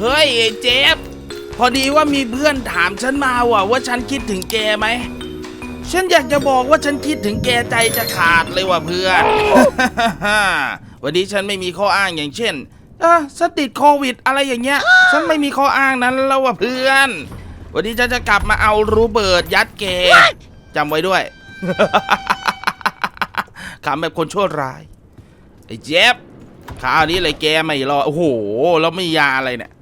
เฮ้ยไอ้เจฟพอดีว่ามีเพื่อนถามฉันมาว่ะว่าฉันคิดถึงแกไหม ฉันอยากจะบอกว่าฉันคิดถึงแกใจจะขาดเลยว่ะเพื่อน วันนี้ฉันไม่มีข้ออ้างอย่างเช่นเออฉันติดโควิดอะไรอย่างเงี้ย ฉันไม่มีข้ออ้างนั้นแล้วว่ะเพื่อน วันนี้ฉันจะกลับมาเอารูเบิร์ตยัดแกจำไว้ด้วย ขำแบบคนชั่วร้ายไอ้เจฟคราวนี้เลยแกไม่รอดโอ้โห แล้วมียาอะไรเนี่ย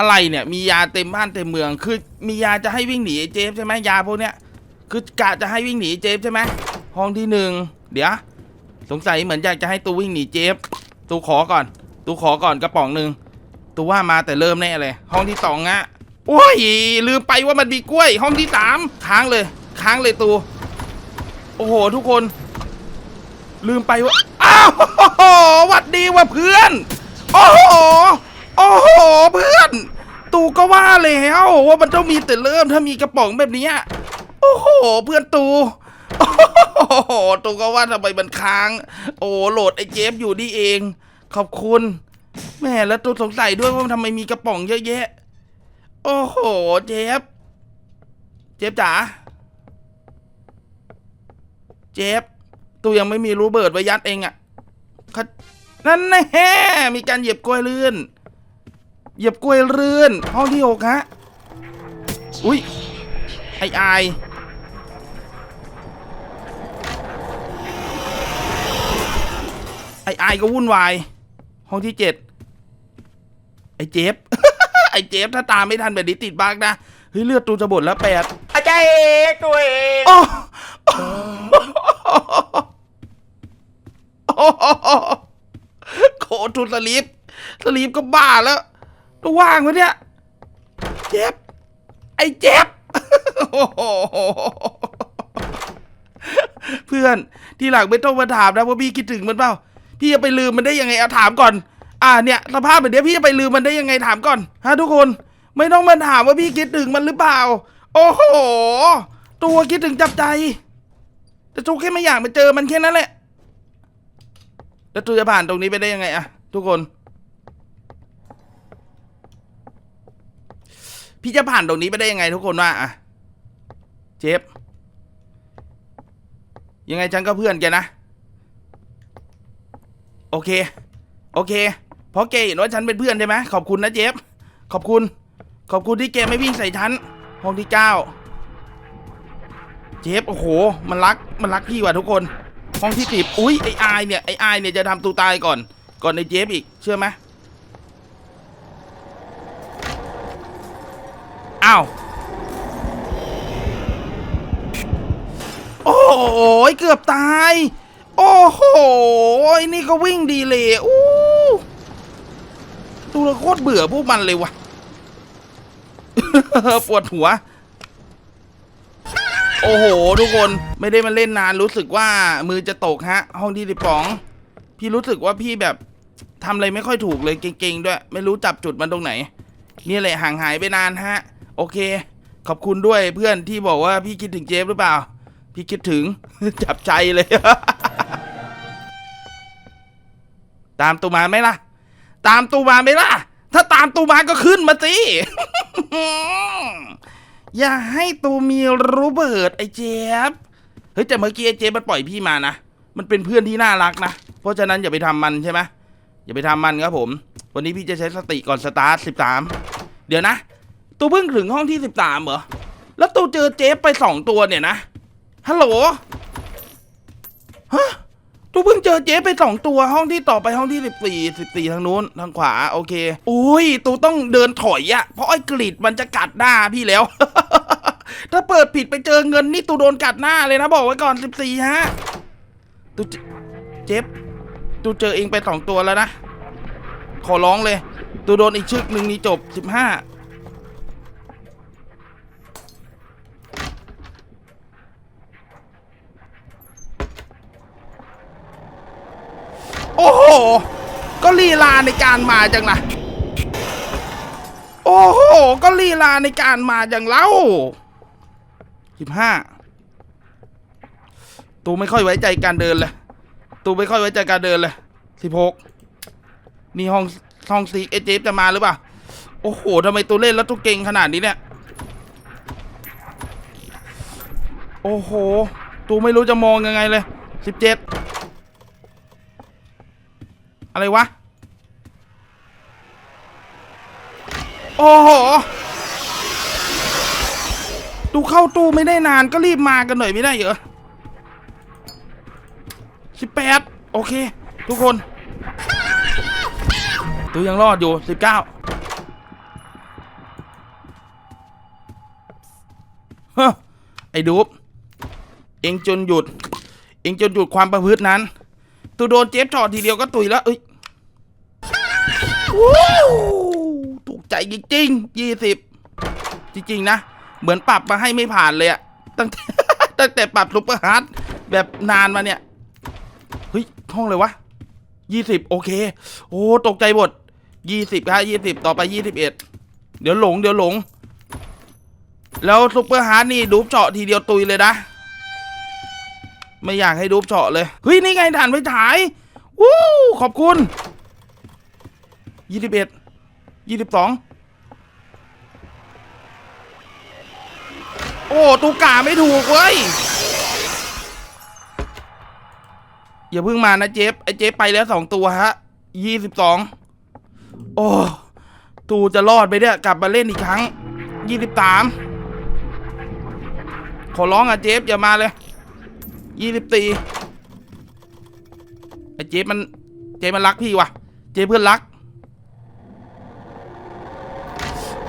อะไรเนี่ย มียาเต็มบ้านเต็มเมือง คือมียาจะให้วิ่งหนีเจฟใช่ไหมยาพวกเนี้ย คือกะจะให้วิ่งหนีเจฟใช่ไหมห้องที่หนึ่งเดี๋ยว สงสัยเหมือนอยากจะให้ตูวิ่งหนีเจฟตูขอก่อน ตูขอก่อนกระป๋องหนึ่งตูว่ามาแต่เริ่มแน่เลย ห้องที่สองอะโอ้ยลืมไปว่ามันมีกล้วย ห้องที่สามค้างเลย ค้างเลยตู โอ้โห ทุกคน ลืมไปว่า อ้าวหวัดดีว่ะเพื่อน โอ้โห โอ้โหเพื่อน ตูก็ว่าแล้วว่ามันต้องมีแต่เริ่มถ้ามีกระป๋องแบบนี้โอ้โห เพื่อนตูโอ้โหตูก็ว่าทำไมมันค้าง โอ้โหลดไอ้เจฟอยู่นี่เอง ขอบคุณ แม่แล้วตูสงสัยด้วยว่ามันทำไมมีกระป๋องเยอะแยะ โอ้โห เจฟ เจฟจ๋า เจฟ ตูยังไม่มีรูเบิร์ตไว้ยัดเองอะ่ะนั่นแน่มีการเหยียบกล้วยลื่น เหยียบกล้วยลื่นห้องที่หกฮะ อุ้ยไอไอายไอไอายก็วุ่นวาย ห้องที่เจ็ดไอเจฟไอเจฟถ้าตามไม่ทันแบบนี้ติดบักนะ เฮ้ย เลือดตูจะบดแล้วแปดอาจารย์เอกตัวเองโอ้โอ้โคทุสลีปสลีปก็บ้าแล้ว ตัวว่างวะเนี่ย เจ็บ ไอ้เจ็บ เพื่อนที่หลังไม่ต้องมาถามนะว่าพี่คิดถึงมันเปล่า พี่จะไปลืมมันได้ยังไงเอาถามก่อน อ่าเนี่ยสภาพแบบนี้พี่จะไปลืมมันได้ยังไงถามก่อนฮะทุกคน ไม่ต้องมาถามว่าพี่คิดถึงมันหรือเปล่า โอ้โห ตัวคิดถึงจับใจ แต่จูแค่ไม่อยากมาเจอมันแค่นั้นแหละ แล้วจูจะผ่านตรงนี้ไปได้ยังไงอะทุกคน พี่จะผ่านตรงนี้ไปได้ยังไงทุกคนว่าอะเจฟยังไงฉันก็เพื่อนแกนะ โอเค โอเค เพราะแกเห็นว่าฉันเป็นเพื่อนใช่ไหมขอบคุณนะเจฟขอบคุณ ขอบคุณที่แกไม่วิ่งใส่ฉันห้องที่เก้าเจฟโอ้โห มันรักมันรักพี่ว่ะทุกคน ห้องที่สิบอุ้ยไอไอเนี่ยไอไอเนี่ยจะทำตูตายก่อน ก่อนในเจฟอีกเชื่อไหม อ้าว โอ้โหเกือบตาย โอ้โหนี่ก็วิ่งดีเลยอู้ดูแล้วโคตรเบื่อพวกมันเลยว่ะปวดหัว โอ้โห ทุกคนไม่ได้มาเล่นนานรู้สึกว่ามือจะตกฮะ ห้องที่สิบสอง พี่รู้สึกว่าพี่แบบทำอะไรไม่ค่อยถูกเลยเก่งๆด้วย ไม่รู้จับจุดมันตรงไหน นี่แหละห่างหายไปนานฮะ โอเค ขอบคุณด้วยเพื่อนที่บอกว่าพี่คิดถึงเจฟหรือเปล่า พี่คิดถึง จับใจเลย ตามตูมาไหมล่ะ ตามตูมาไหมล่ะ ถ้าตามตูมาก็ขึ้นมาสิอย่าให้ตูมีรูเบิร์ตไอ้เจฟเฮ้ยแต่เมื่อกี้ไอ้เจฟมันปล่อยพี่มานะมันเป็นเพื่อนที่น่ารักนะเพราะฉะนั้นอย่าไปทำมันใช่ไหมอย่าไปทำมันครับผม วันนี้พี่จะใช้สติก่อนสตาร์ทสิบสามเดี๋ยวนะ ตูเพิ่งถึงห้องที่สิบสามเหรอ แล้วตูเจอเจฟไปสองตัวเนี่ยนะ ฮัลโหล ฮะ ตูเพิ่งเจอเจ๊ไปสองตัว ห้องที่ต่อไปห้องที่สิบสี่สิบสี่ทางนู้นทางขวา โอเค อุ้ย ตูต้องเดินถอยอะเพราะไอ้กรีดมันจะกัดหน้าพี่แล้ว ถ้าเปิดผิดไปเจอเงินนี่ตูโดนกัดหน้าเลยนะบอกไว้ก่อนสิบสี่ฮะ ตูเจเจ็บตูเจอเองไปสองตัวแล้วนะ ขอร้องเลย ตูโดนอีกชึกหนึ่งนี่จบสิบห้า โอ้โห ก็ลีลาในการมาจังนะโอ้โห ก็ลีลาในการมาจังเล่าสิบห้าตูไม่ค่อยไว้ใจการเดินเลย ตูไม่ค่อยไว้ใจการเดินเลยสิบหกนี่ห้องห้องซีเอเจฟจะมาหรือเปล่า โอ้โหทำไมตัวเล่นแล้วตัวเก่งขนาดนี้เนี่ย โอ้โห ตูไม่รู้จะมองยังไงเลยสิบเจ็ด อะไรวะ โอ้โห ตูเข้าตู้ไม่ได้นานก็รีบมากันหน่อยไม่ได้เหรอสิบแปดโอเค ทุกคน ตู้ยังรอดอยู่สิบเก้าไอ้ดูบเองจนหยุด เองจนหยุดความประพฤตินั้น ตูโดนเจ็บจอดทีเดียวก็ตุยแล้วเอ้ยวู้ถูกใจจริงๆยี่สิบจริง ๆ นะ เหมือนปรับมาให้ไม่ผ่านเลยอะตั้งแต่ตั้งแต่ปรับซุปเปอร์ฮาร์ดแบบนานมาเนี่ยเฮ้ยห้องเลยวะยี่สิบโอเค โอ้ตกใจหมดยี่สิบครับยี่สิบต่อไปยี่สิบเอ็ดเดี๋ยวหลงเดี๋ยวหลง แล้วซุปเปอร์ฮาร์ดนี่ดูบเจาะทีเดียวตุยเลยนะ ไม่อยากให้ดูบเจาะเลยเฮ้ยนี่ไงฐานไฟฉายวู้ขอบคุณยี่สิบเอ็ดยี่สิบสองโอ้ตูกาไม่ถูกเว้ยอย่าเพิ่งมานะเจฟไอเจฟไปแล้วสองตัวฮะยี่สิบสองโอ้ตูจะรอดไปเนี่ยกลับมาเล่นอีกครั้งยี่สิบสามขอร้องอะเจฟอย่ามาเลย ยี่สิบสี่ไอเจฟมัน เจฟมันรักพี่ว่ะเจฟเพื่อนรัก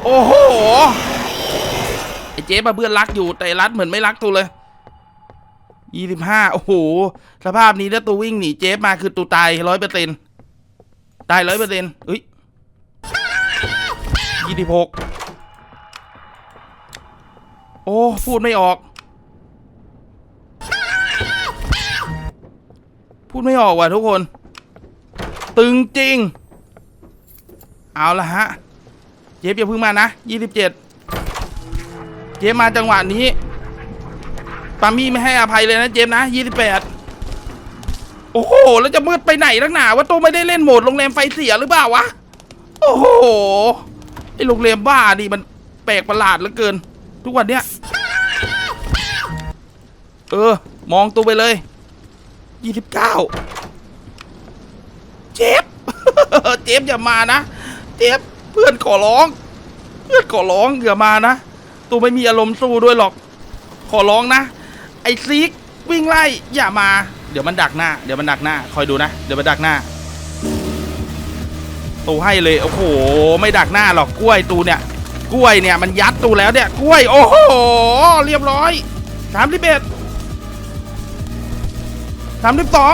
โอ้โห ไอ้เจ๊มาเพื่อนรักอยู่แต่รัดเหมือนไม่รักตูเลยยี่สิบห้าโอ้โห สภาพนี้ถ้าตูวิ่งหนีเจ๊มาคือตูตายร้อยเปอร์เซ็นตายร้อยเปอร์เซ็นเอ้ยยี่สิบหกโอ้ พูดไม่ออก พูดไม่ออกว่ะทุกคน ตึงจริง เอาละฮะ เจฟอย่าพิ่งมานะยี่สิบเจ็ดเจมมาจังหวะนี้ ปามี่ไม่ให้อภัยเลยนะเจมนะยี่สิบแปดโอ้โห แล้วจะมืดไปไหนลักหนาว่าตัวไม่ได้เล่นโหมดโรงแรมไฟเสียหรือเปล่าวะ โอ้โห ไอโรงแรมบ้านี่มันแปลกประหลาดเหลือเกิน ทุกวันเนี้ย เออ มองตัวไปเลย ยี่สิบเก้าเจฟเจฟอย่ามานะเจฟเพื่อนขอร้อง เพื่อนขอร้องอย่ามานะตูไม่มีอารมณ์สู้ด้วยหรอก ขอร้องนะ ไอซีกวิ่งไล่อย่ามา เดี๋ยวมันดักหน้า เดี๋ยวมันดักหน้า คอยดูนะ เดี๋ยวมันดักหน้า ตูให้เลย โอ้โห ไม่ดักหน้าหรอก กล้วยตูเนี่ย กล้วยเนี่ยมันยัดตูแล้วเนี่ย กล้วย โอ้โห เรียบร้อยสามสิบเอ็ด สามสิบสอง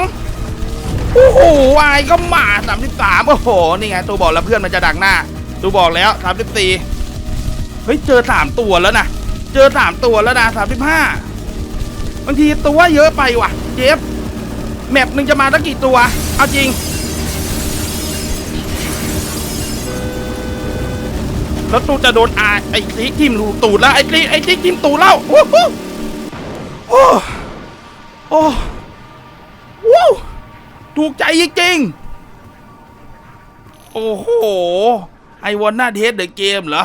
โอ้โหวายก็มาสามสิบสามโอ้โห นี่ไงตูบอกแล้วเพื่อนมันจะดักหน้าตูบอกแล้วสามสิบสี่เฮ้ย เจอสามตัวแล้วนะ เจอสามตัวแล้วนะสามสิบห้าบางทีตัวเยอะไปว่ะ เจฟแมปหนึ่งจะมาตั้งกี่ตัว เอาจริง แล้วตูจะโดนอาไอ้ซีทิมรูตูดแล้ว ไอ้ซีไอ้ซีทิมตูดแล้วโอ้โหโอ้โอ้ ว้าวถูกใจจริงๆโอ้โหไอวอนน่าเทสเดอะเกมเหรอ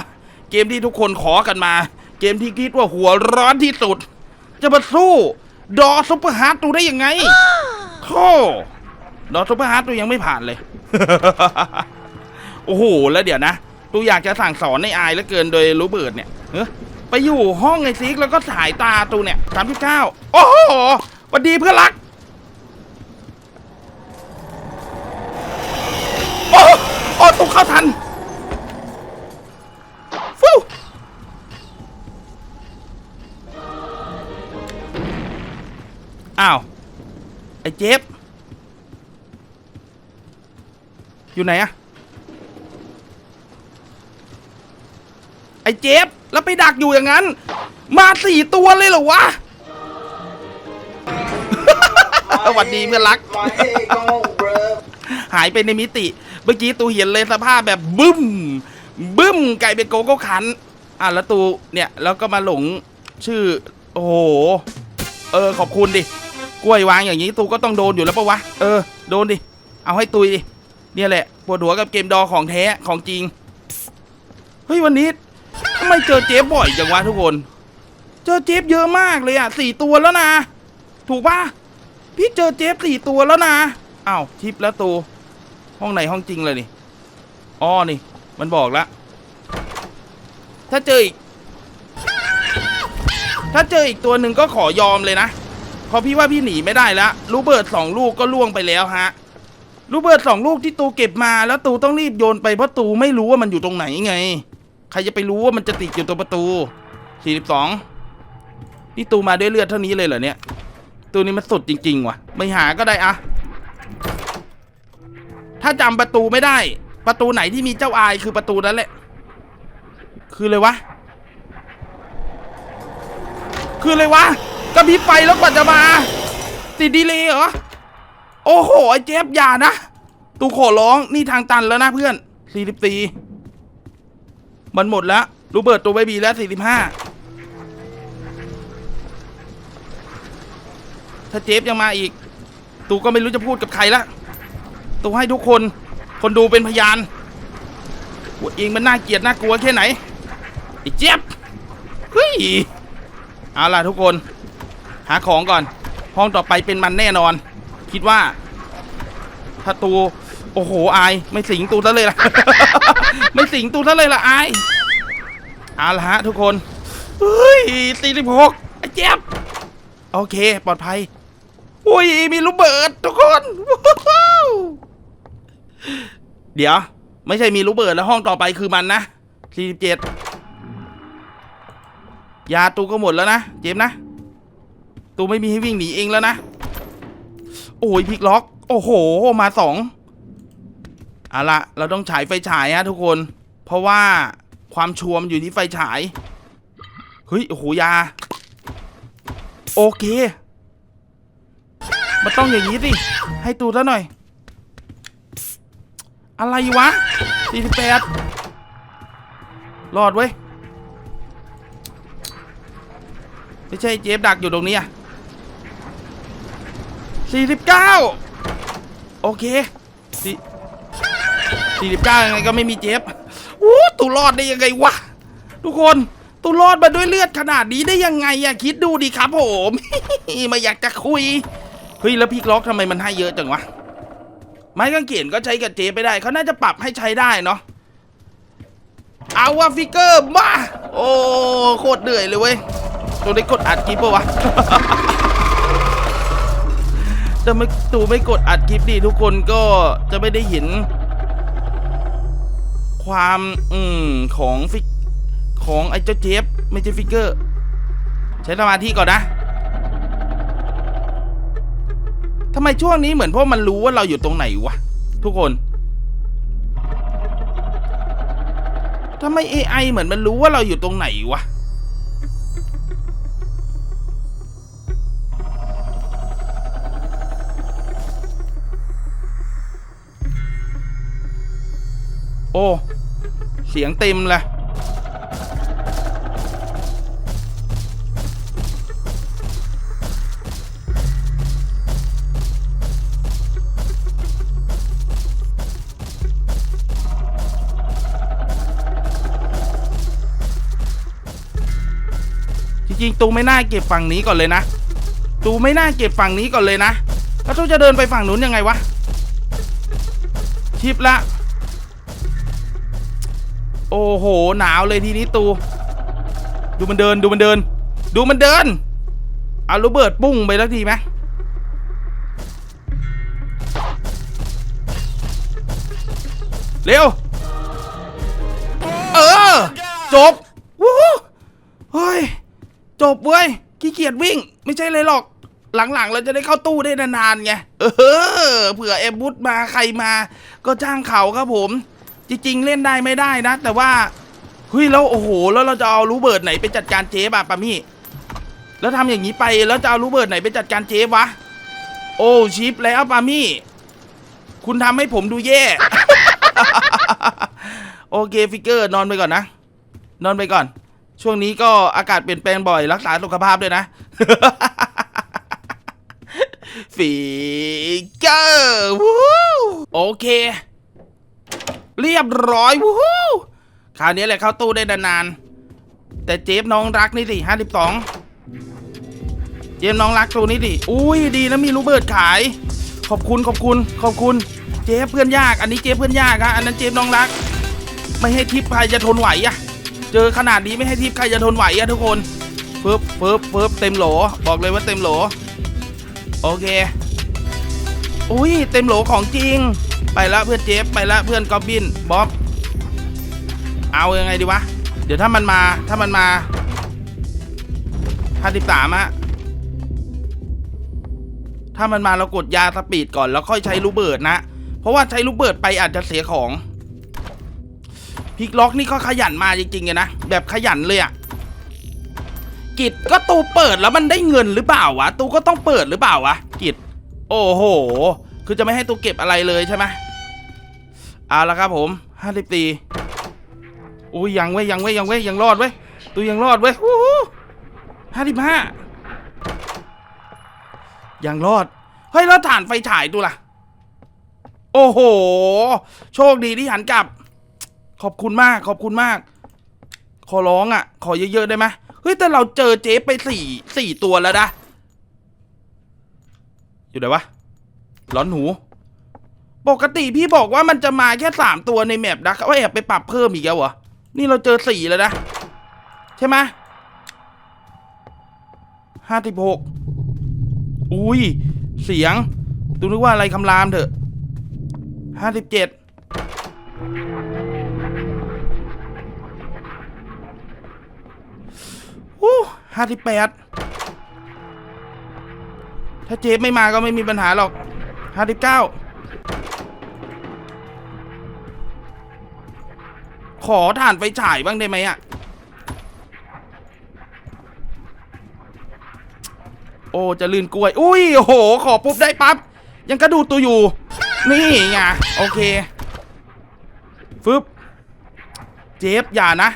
เกมที่ทุกคนขอกันมา เกมที่คิดว่าหัวร้อนที่สุด จะมาสู้ดอซุปเปอร์ฮาร์ดตูได้ยังไงโธ่ดอซุปเปอร์ฮาร์ดตูยังไม่ผ่านเลย โอ้โห แล้วเดี๋ยวนะตูอยากจะสั่งสอนในอายแล้วเกินโดยรู้เบิร์ดเนี่ยเฮ้ยไปอยู่ห้องไอซิกแล้วก็สายตาตูเนี่ยสามสิบเก้าโอ้โหสวัสดีเพื่อนรัก โอ้โห โอ้ตูเข้าทันฟูอ้าว ไอ้เจฟอยู่ไหนอะไอ้เจฟแล้วไปดักอยู่อย่างนั้น มาสี่ตัวเลยเหรอวะสวัสดีเพื่อนรัก My head gone, bruh. หายไปในมิติ เมื่อกี้ตูเห็นเลยสภาพแบบบึ้ม บึ้ม ไก่เป็นโกโก้คัน อะแล้วตูเนี่ยแล้วก็มาหลงชื่อ โอ้โห เออขอบคุณดิ กล้วยวางอย่างนี้ตูก็ต้องโดนอยู่แล้วปะวะ เออโดนดิ เอาให้ตุยดิ เนี่ยแหละปวดหัวกับเกมดอของแท้ของจริง เฮ้ยวันนี้ทำไมเจอเจฟบ่อยจังวะทุกคน เจอเจฟเยอะมากเลยอะสี่ตัวแล้วนะ ถูกปะพี่เจอเจฟสี่ตัวแล้วนะอ้าวทิปแล้วตู ห้องไหนห้องจริงเลยนี่อ๋อนี่ มันบอกแล้วถ้าเจออีก ถ้าเจออีกตัวหนึ่งก็ขอยอมเลยนะพราะพี่ว่าพี่หนีไม่ได้แล้วลูเบิร์ดสองลูกก็ล่วงไปแล้วฮะลูเบิร์ดสองลูกที่ตูเก็บมาแล้วตูต้องรีบโยนไปเพราะตูไม่รู้ว่ามันอยู่ตรงไหนไง ใครจะไปรู้ว่ามันจะติดอยู่ตรงประตูสี่สิบสองนี่ตูมาด้วยเลือดเท่านี้เลยเหรอเนี่ยตัวนี้มันสุดจริง ๆ ว่ะ ไม่หาก็ได้อะ ถ้าจำประตูไม่ได้ ประตูไหนที่มีเจ้าอายคือประตูนั้นแหละ คือเลยวะ คือเลยวะกระพริบไฟแล้วกว่าจะมา ติดดีเลยเหรอ โอ้โห ไอ้เจฟอย่านะ ตูขอร้องนี่ทางตันแล้วนะเพื่อนสี่สิบสี่มันหมดแล้วรูเบิร์ตตัวเบบีแล้วสี่สิบห้าถ้าเจฟยังมาอีก ตูก็ไม่รู้จะพูดกับใครละ ตูให้ทุกคน คนดูเป็นพยานว่าเองมันน่าเกลียดน่ากลัวแค่ไหนไอ้เจฟเฮ้ยเอาล่ะทุกคน หาของก่อน ห้องต่อไปเป็นมันแน่นอน คิดว่าถ้าตู โอ้โห อาย ไม่สิงตูซะเลยล่ะ ไม่สิงตูซะเลยล่ะ อายเอาละฮะทุกคน เฮ้ยสี่สิบหกไอ้เจ็บ โอเค ปลอดภัย อุ้ย มีลูกเบิดทุกคน เดี๋ยว ไม่ใช่มีลูเบิร์ดแล้วห้องต่อไปคือมันนะสี่สิบเจ็ดยาตูก็หมดแล้วนะ เจมส์นะ ตูไม่มีให้วิ่งหนีเองแล้วนะ โอ้ยพลิกล็อก โอ้โห มาสองเอาละเราต้องฉายไฟฉายฮะทุกคน เพราะว่าความชัวมอยู่ที่ไฟฉาย เฮ้ย โอ้โห ยา โอเค มันต้องอย่างนี้สิ ให้ตูซะหน่อย อะไรวะ48รอดเว้ย ไม่ใช่เจฟดักอยู่ตรงนี้อะ49โอเคสี่สี่สิบเก้ายังไงก็ไม่มีเจฟโอ้ตูรอดได้ยังไงวะ ทุกคนตูรอดมาด้วยเลือดขนาดนี้ได้ยังไงอะคิดดูดิครับผม ไมาอยากจะคุย เฮ้ย แล้วพี่ล็อกทำไมมันให้เยอะจังวะ ไม้กางเขนก็ใช้กับเจไม่ได้เขาน่าจะปรับให้ใช้ได้เนาะเอาว่าฟิกเกอร์มาโอ้โคตรเหนื่อยเลยเว้ยตัวได้กดอัดคลิปปะวะจะไม่ตูไม่กดอัดคลิปดีทุกคนก็จะไม่ได้เห็น ความอืมของฟิกของไอ้เจ้าเจฟไม่ใช่ฟิกเกอร์ ใช้สมาธิก่อนนะ ทำไมช่วงนี้เหมือนพวกมันรู้ว่าเราอยู่ตรงไหนวะ ทุกคนทำไม AI เหมือนมันรู้ว่าเราอยู่ตรงไหนวะ โอ้ เสียงเต็มลย ริงๆตูไม่น่าเก็บฝั่งนี้ก่อนเลยนะ ตูไม่น่าเก็บฝั่งนี้ก่อนเลยนะ แล้วตูจะเดินไปฝั่งนู้นยังไงวะ ชิปละ โอ้โห หนาวเลยทีนี้ตู ดูมันเดิน ดูมันเดิน ดูมันเดิน เอาลูกเบิร์ตปุ้งไปแล้วทีไหม ขี้เกียจวิ่ง ไม่ใช่เลยหรอก หลังๆ เราจะได้เข้าตู้ได้นานๆไง เออ เผื่อเอมบุตมาใครมา ก็จ้างเขาครับผม จริงๆ เล่นได้ไม่ได้นะ แต่ว่าเฮ้ยแล้วโอ้โห แล้วเราจะเอารูเบิร์ดไหนไปจัดการเจ๊บอะปามี่ แล้วทำอย่างนี้ไปแล้วจะเอารูเบิร์ดไหนไปจัดการเจ๊วะ โอ้ชิปแล้วปามี่ คุณทำให้ผมดูแย่ โอเคฟิกเกอร์นอนไปก่อนนะ นอนไปก่อน ช่วงนี้ก็อากาศเปลี่ยนแปลงบ่อยรักษาสุขภาพด้วยนะฟิกเกอร์วู้โอเค เรียบร้อยวู้คคราวนี้แหละเข้าตู้ได้นานๆแต่เจฟน้องรักนี่สิห้าสิบสองเจฟน้องรักตัวนี้ดิอุ้ยดีนะมีรูเบิร์ตขาย ขอบคุณขอบคุณ ขอบคุณ เจฟเพื่อนยาก อันนี้เจฟเพื่อนยากครับอันนั้นเจฟน้องรัก ไม่ให้ทิปใครจะทนไหวอะ เจอขนาดนี้ไม่ให้ทิปใครจะทนไหวอะทุกคนปึ๊บปึ๊บปึ๊บเต็มโหล บอกเลยว่าเต็มโหล โอเคอุ้ยเต็มโหลของจริง ไปละเพื่อนเจฟไปละเพื่อนกอบบินบ๊อบเอายังไงดีวะ เดี๋ยวถ้ามันมาถ้ามันมาห้าสิบสามะถ้ามันมาเรากดยาสปีดก่อนแล้วค่อยใช้ลูเบิร์ดนะ เพราะว่าใช้ลูเบิร์ดไปอาจจะเสียของ พิกล็อกนี่ก็ขยันมาจริงๆนะ แบบขยันเลยอะกิจก็ตูเปิดแล้วมันได้เงินหรือเปล่าวะ ตูก็ต้องเปิดหรือเปล่าวะ กิจ โอ้โห คือจะไม่ให้ตูเก็บอะไรเลยใช่ไหมเอาละครับผมห้าสิบตีอุ้ยยังเว้ยยังเว้ยยังเว้ยยังรอดเว้ยตูยังรอดเว้ยหห้าสิบห้ายังรอด เฮ้ยแล้วฐานไฟฉายตูล่ะ โอ้โห โชคดีที่หันกลับ ขอบคุณมากขอบคุณมาก ขอร้องอะ ขอเยอะๆได้ไหมเฮ้ยแต่เราเจอเจ๊ไปสี่สี่ตัวแล้วนะอยู่ไหนวะร้อนหูปกติพี่บอกว่ามันจะมาแค่สามตัวในแมปนะเขาแอบไปปรับเพิ่มอีกแล้วเหรอ นี่เราเจอสี่แล้วนะ ใช่ไหมห้าสิบหกอุ้ย เสียงตูนึกว่าอะไรคำรามเถอะห้าสิบเจ็ด ห้าสิบแปดถ้าเจฟไม่มาก็ไม่มีปัญหาหรอกห้าสิบเก้าขอถ่านไฟฉายบ้างได้ไหมอะโอ้ จะลื่นกล้วย อุ้ย โอ้โห ขอปุ๊บได้ปั๊บ ยังกระดูดตัวอยู่ นี่ไง โอเค ฟึบ เจฟอย่านะ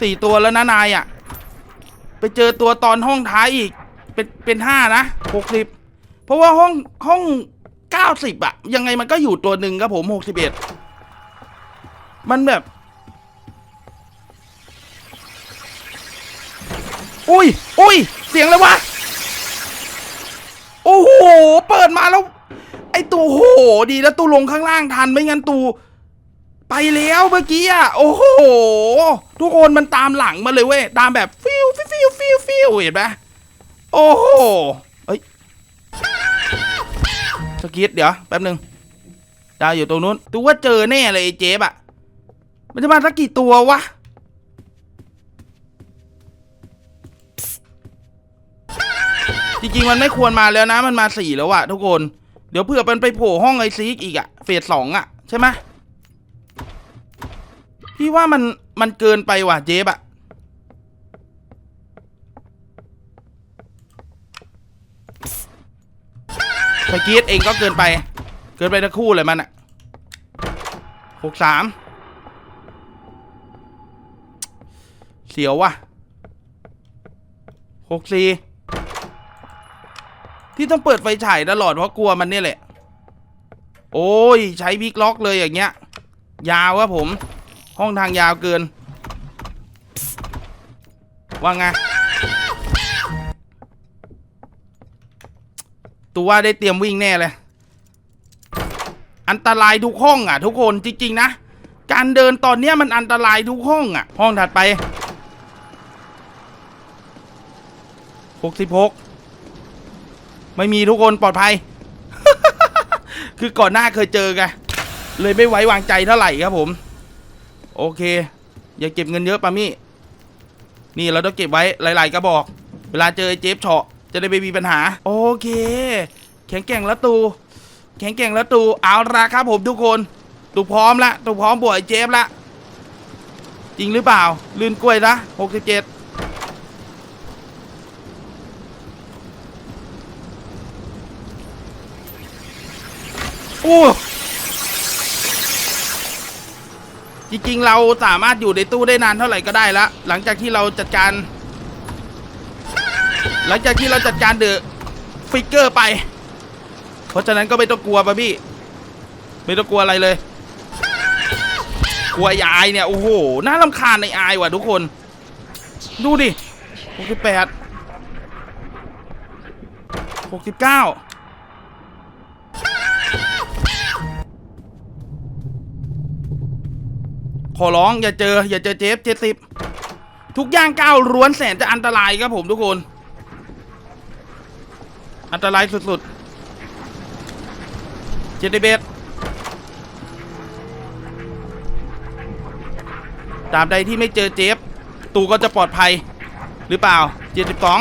สี่ตัวแล้วนะนายอะ ไปเจอตัวตอนห้องท้ายอีก เป็นเป็นห้านะหกสิบเพราะว่าห้องห้องเก้าสิบอะยังไงมันก็อยู่ตัวหนึ่งครับผมหกสิบเอ็ดมันแบบ อุ้ยอุ้ยเสียงเลยวะโอ้โห เปิดมาแล้ว ไอตัวโห ดีแล้วตูลงข้างล่างทันไม่งั้นตู ไปแล้วเมื่อกี้อะโอ้โห ทุกคนมันตามหลังมาเลยเว้ย ตามแบบฟิวฟิวฟิวฟิวฟิวเห็นไหมโอ้โหเอ้ยสกิดเดี๋ยวแป๊บหนึ่งดาวอยู่ตรงนู้นตูว่าเจอแน่เลยเจ๊บอะมันจะมาสักกี่ตัววะจริงๆ มันไม่ควรมาแล้วนะ มันมาสี่แล้วอะทุกคน เดี๋ยวเผื่อมันไปโผล่ห้องไอซีกอีกอะเฟสสองอะใช่ไหม พี่ว่ามันมันเกินไปว่ะเจ๊บอะสกีดเองก็เกินไป เกินไปทั้งคู่เลยมันอะหกสามเสียวว่ะหกสี่ที่ต้องเปิดไฟฉายตลอดเพราะกลัวมันเนี่ยแหละ โอ้ย ใช้วิกล็อกเลยอย่างเงี้ย ยาวครับผม ห้องทางยาวเกิน ว่าไง ตัวว่าได้เตรียมวิ่งแน่เลย อันตรายทุกห้องอะ ทุกคนจริงๆนะ การเดินตอนเนี้ยมันอันตรายทุกห้องอะ ห้องถัดไปหกสิบหกไม่มีทุกคนปลอดภัย คือก่อนหน้าเคยเจอไงเลยไม่ไว้วางใจเท่าไหร่ครับผม โอเค อย่าเก็บเงินเยอะปามี่ นี่เราต้องเก็บไว้หลาย ๆกระบอก เวลาเจอไอ้เจฟเฉาะจะได้ไม่มีปัญหา โอเค แข็งแกร่งแล้วตู แข็งแกร่งแล้วตู เอาละครับผมทุกคน ตูพร้อมละตูพร้อมบวกไอ้เจฟละ จริงหรือเปล่า ลื่นกล้วยนะหกสิบเจ็ดโอ้ จริงๆ เราสามารถอยู่ในตู้ได้นานเท่าไหร่ก็ได้ละ หลังจากที่เราจัดการ หลังจากที่เราจัดการเดอะฟิกเกอร์ไป เพราะฉะนั้นก็ไม่ต้องกลัวป่ะพี่ ไม่ต้องกลัวอะไรเลย กลัวยายเนี่ย โอ้โห น่าลำคาญในอายว่ะทุกคน ดูดิหกสิบแปดหกสิบเก้า ขอร้องอย่าเจอ อย่าเจอเจฟเจ็ดสิบทุกอย่างก้าวร้วนแสนจะอันตรายครับผมทุกคน อันตรายสุดๆเจ็ดเบสตาบใดที่ไม่เจอเจฟตูก็จะปลอดภัยหรือเปล่าเจ็ดสิบสอง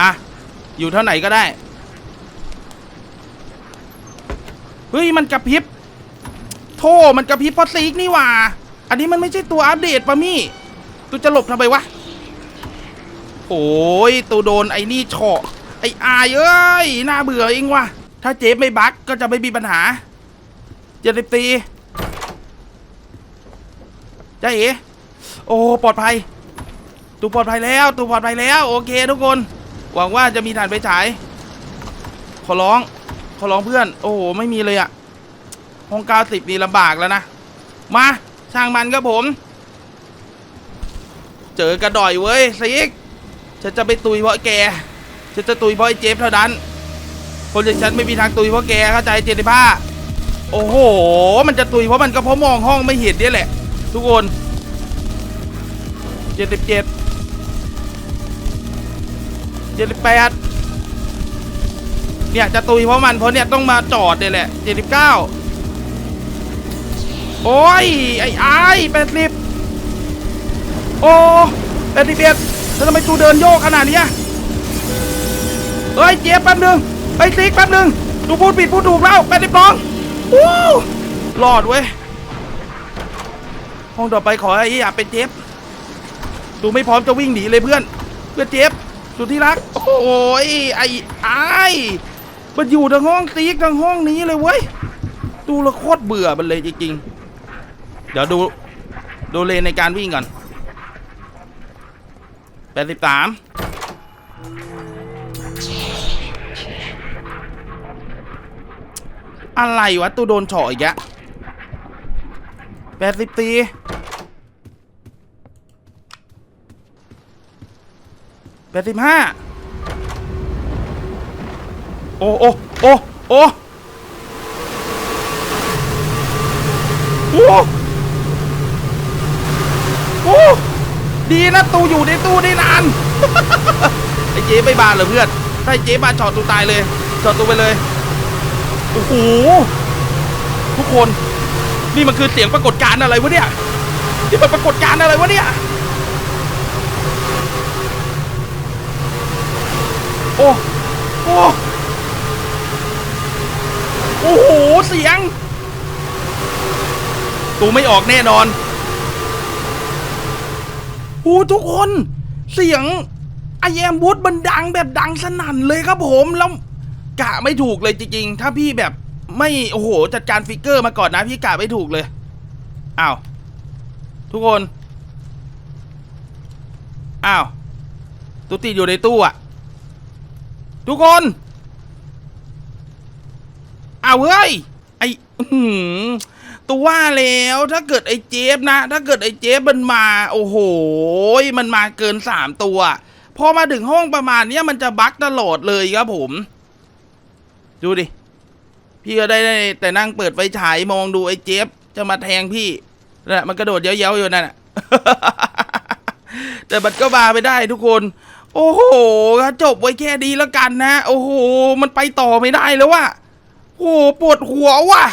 อะ อยู่เท่าไหนก็ได้ เฮ้ยมันกระพริบโทมันกระพริบเพราะซีกนี่หว่า อันนี้มันไม่ใช่ตัวอัปเดตปะมี่ตูจะหลบทำไมวะโอ้ยตูโดนไอ้นี่เฉาะไอ้อายเอ้ยน่าเบื่อเองว่ะถ้าเจฟไม่บั๊กก็จะไม่มีปัญหาเจ็ดสิบตีจ้าเอ๋โอ้ปลอดภัยตูปลอดภัยแล้วตูปลอดภัยแล้ว โอเคทุกคน หวังว่าจะมีฐานไปฉาย ขอร้อง ขอร้องเพื่อน โอ้โห ไม่มีเลยอะห้องเก้าสิบนี่ลำบากแล้วนะ มาช่างมันครับผม เจอกระดอยเว้ยซิกฉันจะไปตุยเพราะแกฉันจะตุยเพราะไอ้เจฟเท่านั้น คนอย่างฉันไม่มีทางตุยเพราะแกเข้าใจเจนิพ้าโอ้โห มันจะตุยเพราะมันก็เพราะมองห้องไม่เห็นเนี่ยแหละ ทุกคนเจ็ดสิบเจ็ดเจ็ดสิบแปด เนี่ยจะตุยเพราะมันเพราะเนี่ยต้องมาจอดเนี่ยแหละเจ็ดสิบเก้าโอ้ยไอ้ไอ้แปดสิบโอ้แปดสิบเอ็ดแล้วทำไมตูเดินโยกขนาดนี้เฮ้ยเจี๊ยบแป๊บนึงไปซิกแป๊บนึงตูพูดผิดพูดถูกแล้วแปดสิบสองวู้รอดเว้ยห้องต่อไปขอไอ้อยากเป็นเจฟตูไม่พร้อมจะวิ่งหนีเลยเพื่อน เพื่อนเจฟสุดที่รัก โอ้ยไอ้ไอ้ มันอยู่ทั้งห้องซีกทั้งห้องนี้เลยเว้ย ดูและโคตรเบื่อมันเลยจริงๆ เดี๋ยวดู ดูเลนในการวิ่งก่อนแปดสิบสามอะไรวะตูโดนเฉาะอีกแล้วแปดสิบสี่แปดสิบห้า โอ้โอ้โอ้โอ้โอ้โอ้ดีนะตูอยู่ในตู้ได้นาน ไอ้เจ๊ไม่บานเหรอเพื่อน ถ้าไอ้เจ๊บานช็อตตูตายเลยช็อตตูไปเลย โอ้โห ทุกคน นี่มันคือเสียงปรากฏการณ์อะไรวะเนี่ย นี่มันปรากฏการณ์อะไรวะเนี่ย โอ้ โอ้ โอ้โห เสียง ตูไม่ออกแน่นอนโอ้ทุกคน เสียงไอแอมบูธมันดังแบบดังสนั่นเลยครับผมแล้วกะไม่ถูกเลยจริงๆ ถ้าพี่แบบไม่ โอ้โห จัดการฟิกเกอร์มาก่อนนะพี่กะไม่ถูกเลย อ้าว ทุกคน อ้าว ตุ๊ติอยู่ในตู้อะทุกคน อ้าเฮ้ยไอ้หือตัวว่าแล้วถ้าเกิดไอ้เจฟนะ ถ้าเกิดไอ้เจฟมันมา โอ้โห มันมาเกินสามตัว พอมาถึงห้องประมาณเนี้ยมันจะบั๊กตลอดเลยครับผม ดูดิ พี่ก็ได้แต่นั่งเปิดไฟฉายมองดูไอ้เจฟจะมาแทงพี่นั่นแหละมันกระโดดเย้าๆอยู่นั่นแหละแต่มันก็มาไม่ได้ทุกคน โอ้โหจบไว้แค่ดีแล้วกันนะ โอ้โห มันไปต่อไม่ได้แล้วว่ะ โอ้ปวดหัวว่ะ